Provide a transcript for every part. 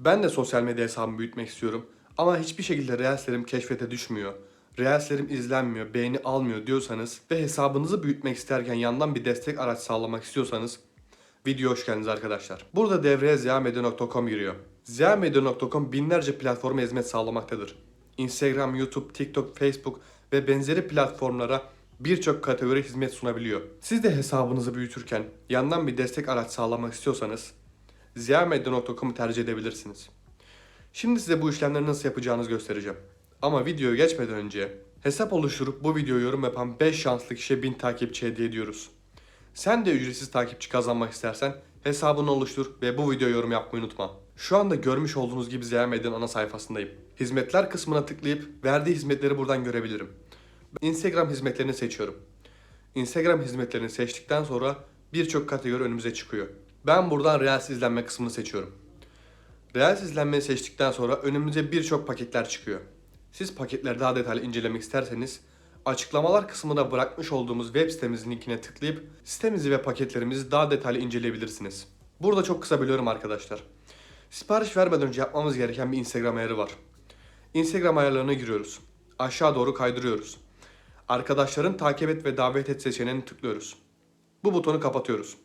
Ben de sosyal medya hesabımı büyütmek istiyorum ama hiçbir şekilde Reels'lerim keşfete düşmüyor. Reels'lerim izlenmiyor, beğeni almıyor diyorsanız ve hesabınızı büyütmek isterken yandan bir destek araç sağlamak istiyorsanız video hoş geldiniz arkadaşlar. Burada devreye ziyamedya.com giriyor. Ziyamedya.com binlerce platforma hizmet sağlamaktadır. Instagram, YouTube, TikTok, Facebook ve benzeri platformlara birçok kategori hizmet sunabiliyor. Siz de hesabınızı büyütürken yandan bir destek araç sağlamak istiyorsanız ziyamedya.com'u tercih edebilirsiniz. Şimdi size bu işlemleri nasıl yapacağınızı göstereceğim. Ama videoya geçmeden önce hesap oluşturup bu videoyu yorum yapan 5 şanslı kişiye 1000 takipçi hediye ediyoruz. Sen de ücretsiz takipçi kazanmak istersen hesabını oluştur ve bu videoya yorum yapmayı unutma. Şu anda görmüş olduğunuz gibi Zeya Medya'nın ana sayfasındayım. Hizmetler kısmına tıklayıp verdiği hizmetleri buradan görebilirim. Instagram hizmetlerini seçiyorum. Instagram hizmetlerini seçtikten sonra birçok kategori önümüze çıkıyor. Ben buradan Reels izlenme kısmını seçiyorum. Reels izlenmeyi seçtikten sonra önümüze birçok paketler çıkıyor. Siz paketleri daha detaylı incelemek isterseniz açıklamalar kısmına bırakmış olduğumuz web sitemizin linkine tıklayıp sitemizi ve paketlerimizi daha detaylı inceleyebilirsiniz. Burada çok kısa bölüyorum arkadaşlar. Sipariş vermeden önce yapmamız gereken bir Instagram ayarı var. Instagram ayarlarına giriyoruz. Aşağı doğru kaydırıyoruz. Arkadaşların takip et ve davet et seçeneğini tıklıyoruz. Bu butonu kapatıyoruz.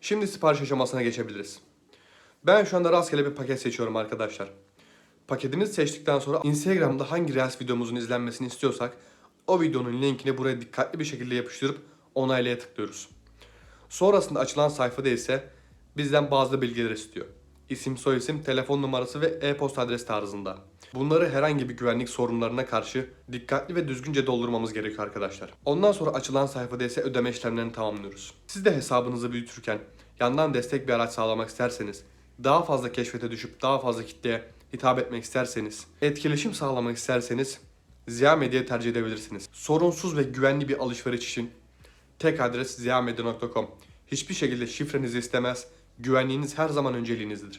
Şimdi sipariş aşamasına geçebiliriz. Ben şu anda rastgele bir paket seçiyorum arkadaşlar. Paketimizi seçtikten sonra Instagram'da hangi Reels videomuzun izlenmesini istiyorsak o videonun linkini buraya dikkatli bir şekilde yapıştırıp onaylaya tıklıyoruz. Sonrasında açılan sayfada ise bizden bazı bilgiler istiyor. İsim, soyisim, telefon numarası ve e-posta adresi tarzında. Bunları herhangi bir güvenlik sorunlarına karşı dikkatli ve düzgünce doldurmamız gerekiyor arkadaşlar. Ondan sonra açılan sayfada ise ödeme işlemlerini tamamlıyoruz. Siz de hesabınızı büyütürken yandan destek bir araç sağlamak isterseniz, daha fazla keşfete düşüp daha fazla kitleye hitap etmek isterseniz, etkileşim sağlamak isterseniz Ziya Medya'yı tercih edebilirsiniz. Sorunsuz ve güvenli bir alışveriş için tek adres ziyamedya.com. Hiçbir şekilde şifrenizi istemez, güvenliğiniz her zaman önceliğinizdir.